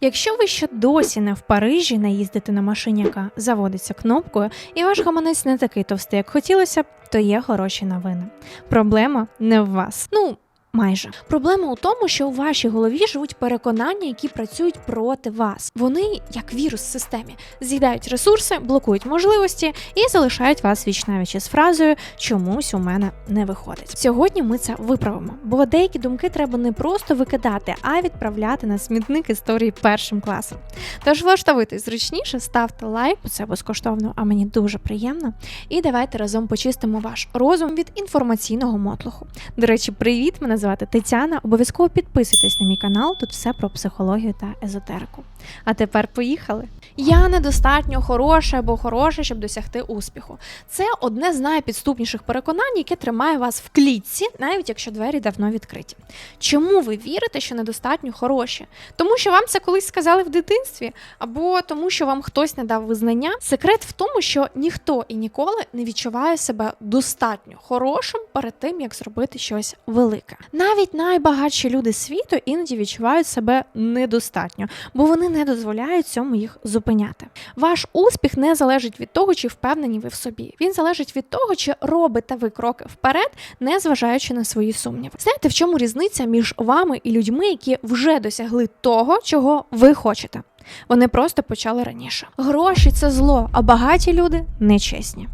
Якщо ви ще досі не в Парижі не їздите на машині, яка заводиться кнопкою, і ваш гаманець не такий товстий, як хотілося б, то є хороші новини. Проблема не в вас. Ну. Майже проблема у тому, що у вашій голові живуть переконання, які працюють проти вас. Вони, як вірус в системі, з'їдають ресурси, блокують можливості і залишають вас вічнавічі з фразою чомусь у мене не виходить. Сьогодні ми це виправимо, бо деякі думки треба не просто викидати, а відправляти на смітник історії першим класом. Тож влаштовуйтесь зручніше, ставте лайк, це безкоштовно, а мені дуже приємно. І давайте разом почистимо ваш розум від інформаційного мотлуху. До речі, привіт! Мене звати Тетяна. Обов'язково підписуйтесь на мій канал. Тут все про психологію та езотерику. А тепер поїхали. Я недостатньо хороша або хороша, щоб досягти успіху. Це одне з найпідступніших переконань, яке тримає вас в клітці, навіть якщо двері давно відкриті. Чому ви вірите, що недостатньо хороші? Тому що вам це колись сказали в дитинстві, або тому, що вам хтось не дав визнання. Секрет в тому, що ніхто і ніколи не відчуває себе достатньо хорошим перед тим, як зробити щось велике. Навіть найбагатші люди світу іноді відчувають себе недостатньо, бо вони не дозволяють цьому їх зупиняти. Ваш успіх не залежить від того, чи впевнені ви в собі. Він залежить від того, чи робите ви кроки вперед, не зважаючи на свої сумніви. Знаєте, в чому різниця між вами і людьми, які вже досягли того, чого ви хочете? Вони просто почали раніше. Гроші це зло, а багаті люди нечесні.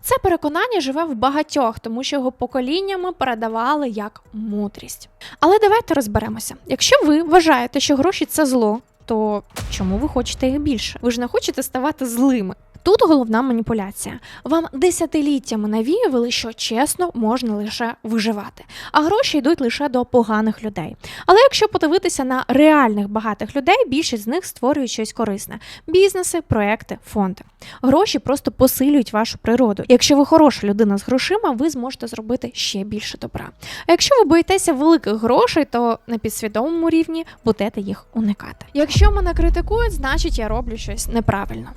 Це переконання живе в багатьох, тому що його поколіннями передавали як мудрість. Але давайте розберемося. Якщо ви вважаєте, що гроші це зло, то чому ви хочете їх більше? Ви ж не хочете ставати злими. Тут головна маніпуляція. Вам десятиліттями навіювали, що чесно можна лише виживати, а гроші йдуть лише до поганих людей. Але якщо подивитися на реальних багатих людей, більшість з них створюють щось корисне: бізнеси, проекти, фонди. Гроші просто посилюють вашу природу. Якщо ви хороша людина з грошима, ви зможете зробити ще більше добра. А якщо ви боїтеся великих грошей, то на підсвідомому рівні будете їх уникати. Якщо мене критикують, значить я роблю щось неправильно.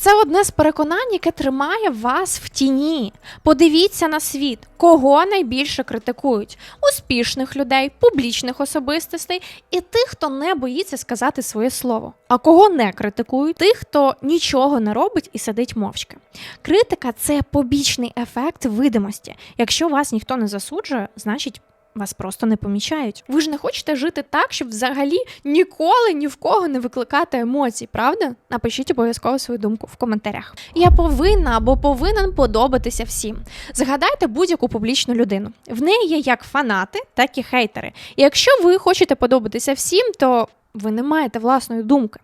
Це одне з переконань, яке тримає вас в тіні. Подивіться на світ, кого найбільше критикують: успішних людей, публічних особистостей і тих, хто не боїться сказати своє слово. А кого не критикують? Тих, хто нічого не робить і сидить мовчки. Критика це побічний ефект видимості. Якщо вас ніхто не засуджує, значить. Вас просто не помічають. Ви ж не хочете жити так, щоб взагалі ніколи ні в кого не викликати емоцій, правда? Напишіть обов'язково свою думку в коментарях. Я повинна або повинен подобатися всім. Згадайте будь-яку публічну людину. В неї є як фанати, так і хейтери. І якщо ви хочете подобатися всім, то ви не маєте власної думки.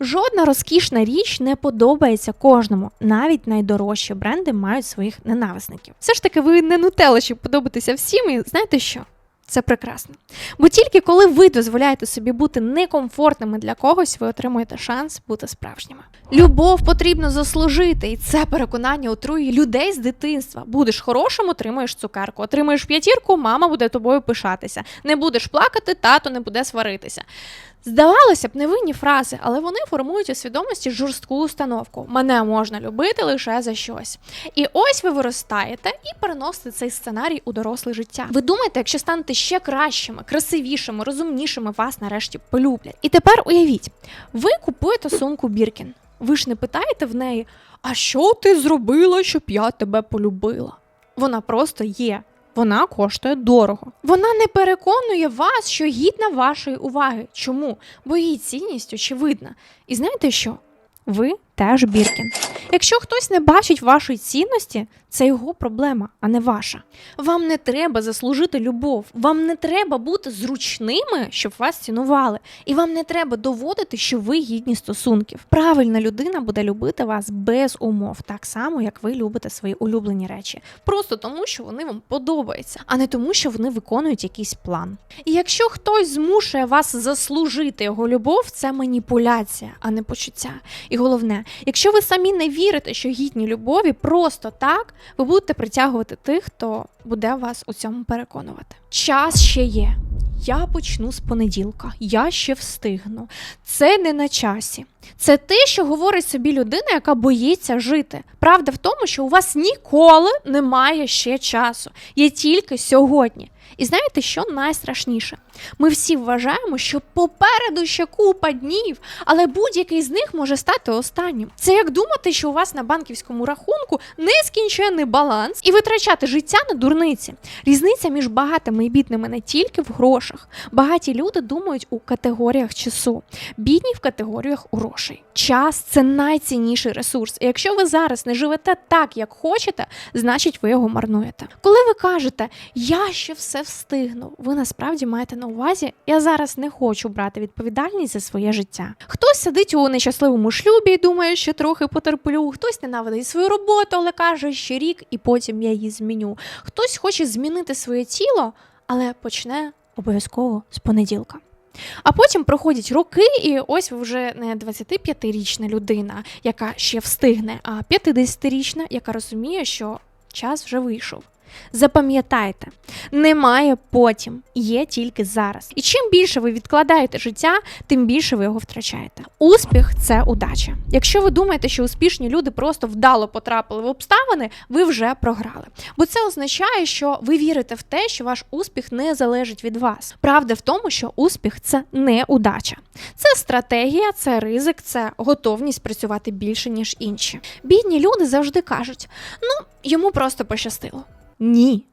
Жодна розкішна річ не подобається кожному. Навіть найдорожчі бренди мають своїх ненависників. Все ж таки, ви не нутела, щоб подобатися всім, і знаєте що? Це прекрасно. Бо тільки коли ви дозволяєте собі бути некомфортними для когось, ви отримуєте шанс бути справжніми. Любов потрібно заслужити, і це переконання отрує людей з дитинства. Будеш хорошим, отримуєш цукерку. Отримуєш п'ятірку, мама буде тобою пишатися. Не будеш плакати, тато не буде сваритися. Здавалося б, невинні фрази, але вони формують у свідомості жорстку установку. Мене можна любити лише за щось. І ось ви виростаєте і переносите цей сценарій у доросле життя. Ви думаєте, якщо станете ще кращими, красивішими, розумнішими, вас нарешті полюблять. І тепер уявіть, ви купуєте сумку Біркін. Ви ж не питаєте в неї, а що ти зробила, щоб я тебе полюбила? Вона просто є. Вона коштує дорого. Вона не переконує вас, що гідна вашої уваги. Чому? Бо її цінність очевидна. І знаєте що? Ви теж Біркін. Якщо хтось не бачить вашої цінності, це його проблема, а не ваша. Вам не треба заслужити любов, вам не треба бути зручними, щоб вас цінували, і вам не треба доводити, що ви гідні стосунків. Правильна людина буде любити вас без умов, так само як ви любите свої улюблені речі, просто тому, що вони вам подобаються, а не тому, що вони виконують якийсь план. І якщо хтось змушує вас заслужити його любов, це маніпуляція, а не почуття. І головне, якщо ви самі не вірите, що гідні любові просто так, ви будете притягувати тих, хто буде вас у цьому переконувати. Час ще є. Я почну з понеділка, я ще встигну. Це не на часі. Це те, що говорить собі людина, яка боїться жити. Правда в тому, що у вас ніколи немає ще часу, є тільки сьогодні. І знаєте, що найстрашніше? Ми всі вважаємо, що попереду ще купа днів, але будь-який з них може стати останнім. Це як думати, що у вас на банківському рахунку нескінченний баланс і витрачати життя на дурниці. Різниця між багатими і бідними не тільки в грошах. Багаті люди думають у категоріях часу, бідні в категоріях грошей. Час це найцінніший ресурс. І якщо ви зараз не живете так, як хочете, значить ви його марнуєте. Коли ви кажете, я ще все встигну, ви насправді маєте на увазі, я зараз не хочу брати відповідальність за своє життя. Хтось сидить у нещасливому шлюбі і думає, що трохи потерплю, хтось ненавидить свою роботу, але каже, ще рік і потім я її зміню. Хтось хоче змінити своє тіло, але почне обов'язково з понеділка. А потім проходять роки, і ось ви вже не 25-річна людина, яка ще встигне, а 50-річна, яка розуміє, що час вже вийшов. Запам'ятайте, немає потім, є тільки зараз. І чим більше ви відкладаєте життя, тим більше ви його втрачаєте. Успіх це удача. Якщо ви думаєте, що успішні люди просто вдало потрапили в обставини, ви вже програли. Бо це означає, що ви вірите в те, що ваш успіх не залежить від вас. Правда в тому, що успіх це не удача. Це стратегія, це ризик, це готовність працювати більше, ніж інші. Бідні люди завжди кажуть: ну, йому просто пощастило. Ні.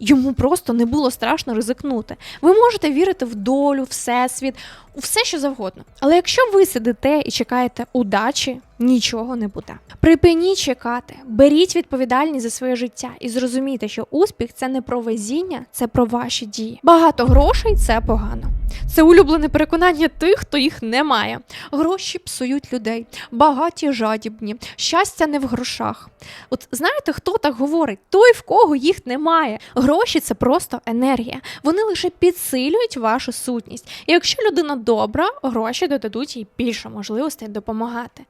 Йому просто не було страшно ризикнути. Ви можете вірити в долю, всесвіт, у все, що завгодно. Але якщо ви сидите і чекаєте удачі, нічого не буде. Припиніть чекати, беріть відповідальність за своє життя і зрозумійте, що успіх це не про везіння, це про ваші дії. Багато грошей це погано. Це улюблене переконання тих, хто їх не має. Гроші псують людей, багаті жадібні, щастя не в грошах. От знаєте, хто так говорить? Той, в кого їх немає. Гроші це просто енергія. Вони лише підсилюють вашу сутність. І якщо людина добра, гроші додадуть їй більше можливостей допомагати.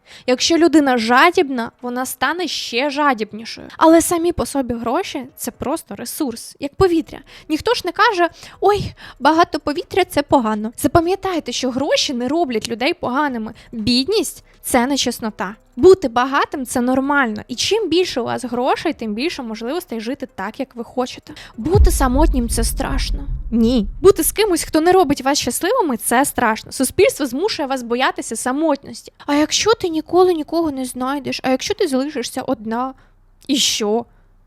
Людина жадібна, вона стане ще жадібнішою. Але самі по собі гроші це просто ресурс, як повітря. Ніхто ж не каже: ой, багато повітря це погано. Запам'ятайте, що гроші не роблять людей поганими. Бідність це не чеснота. Бути багатим це нормально, і чим більше у вас грошей, тим більше можливостей жити так, як ви хочете. Бути самотнім це страшно. Ні. Бути з кимось, хто не робить вас щасливими, це страшно. Суспільство змушує вас боятися самотності. А якщо ти ніколи нікого не знайдеш, а якщо ти залишишся одна, і що?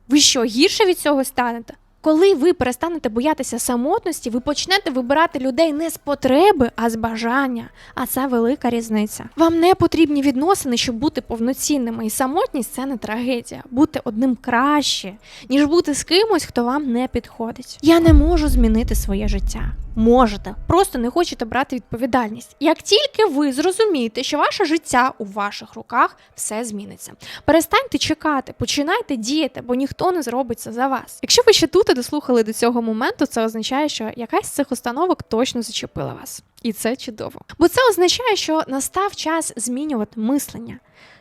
Ви що, гірше від цього станете? Коли ви перестанете боятися самотності, ви почнете вибирати людей не з потреби, а з бажання. А це велика різниця. Вам не потрібні відносини, щоб бути повноцінними. І самотність це не трагедія. Бути одним краще, ніж бути з кимось, хто вам не підходить. Я не можу змінити своє життя. Можете, просто не хочете брати відповідальність. Як тільки ви зрозумієте, що ваше життя у ваших руках, все зміниться. Перестаньте чекати, починайте діяти, бо ніхто не зробить це за вас. Якщо ви ще тут дослухали до цього моменту, це означає, що якась з цих установок точно зачепила вас. І це чудово. Бо це означає, що настав час змінювати мислення.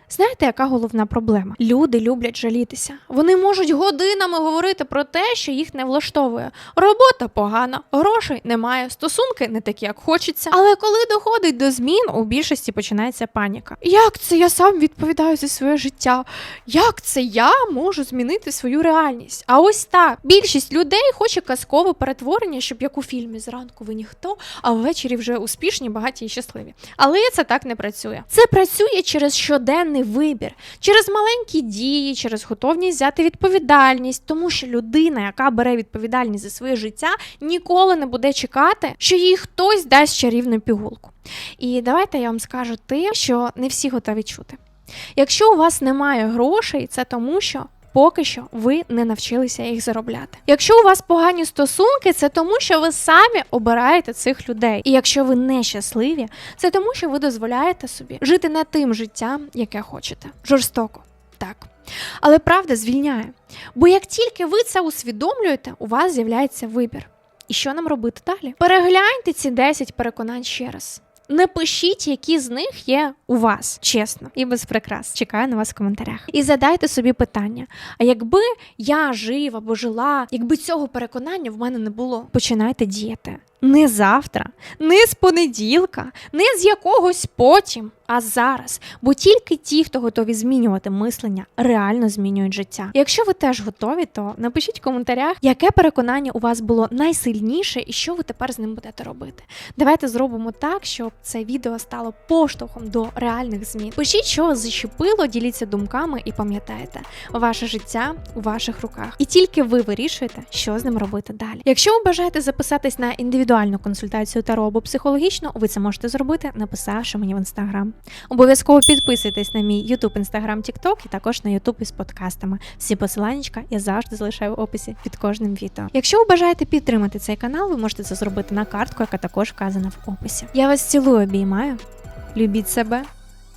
Знаєте, яка головна проблема? Люди люблять жалітися. Вони можуть годинами говорити про те, що їх не влаштовує. Робота погана, грошей немає, стосунки не такі, як хочеться. Але коли доходить до змін, у більшості починається паніка. Як це я сам відповідаю за своє життя? Як це я можу змінити свою реальність? А ось так більшість людей хоче казкове перетворення, щоб як у фільмі зранку ви ніхто, а ввечері вже успішні, багаті і щасливі. Але це так не працює. Це працює через щоденний вибір, через маленькі дії, через готовність взяти відповідальність, тому що людина, яка бере відповідальність за своє життя, ніколи не буде чекати, що їй хтось дасть чарівну пігулку. І давайте я вам скажу те, що не всі готові чути. Якщо у вас немає грошей, це тому, що поки що ви не навчилися їх заробляти. Якщо у вас погані стосунки, це тому, що ви самі обираєте цих людей. І якщо ви нещасливі, це тому, що ви дозволяєте собі жити не тим життям, яке хочете. Жорстоко, так. Але правда звільняє. Бо як тільки ви це усвідомлюєте, у вас з'являється вибір. І що нам робити далі? Перегляньте ці 10 переконань ще раз. Не пишіть, які з них є у вас, чесно і без прикрас. Чекаю на вас в коментарях. І задайте собі питання: а якби я жив або жила, якби цього переконання в мене не було, починайте діяти. Не завтра, не з понеділка, не з якогось потім, а зараз. Бо тільки ті, хто готові змінювати мислення, реально змінюють життя. Якщо ви теж готові, то напишіть в коментарях, яке переконання у вас було найсильніше і що ви тепер з ним будете робити. Давайте зробимо так, щоб це відео стало поштовхом до реальних змін. Пишіть, що вас зачепило, діліться думками і пам'ятайте, ваше життя у ваших руках. І тільки ви вирішуєте, що з ним робити далі. Якщо ви бажаєте записатись на індивідуальну консультацію таро або психологічну, ви це можете зробити, написавши мені в інстаграм. Обов'язково підписуйтесь на мій YouTube, Instagram, Тікток і також на Ютуб із подкастами. Всі посилання я завжди залишаю в описі під кожним відео. Якщо ви бажаєте підтримати цей канал, ви можете це зробити на картку, яка також вказана в описі. Я вас цілую, обіймаю. Любіть себе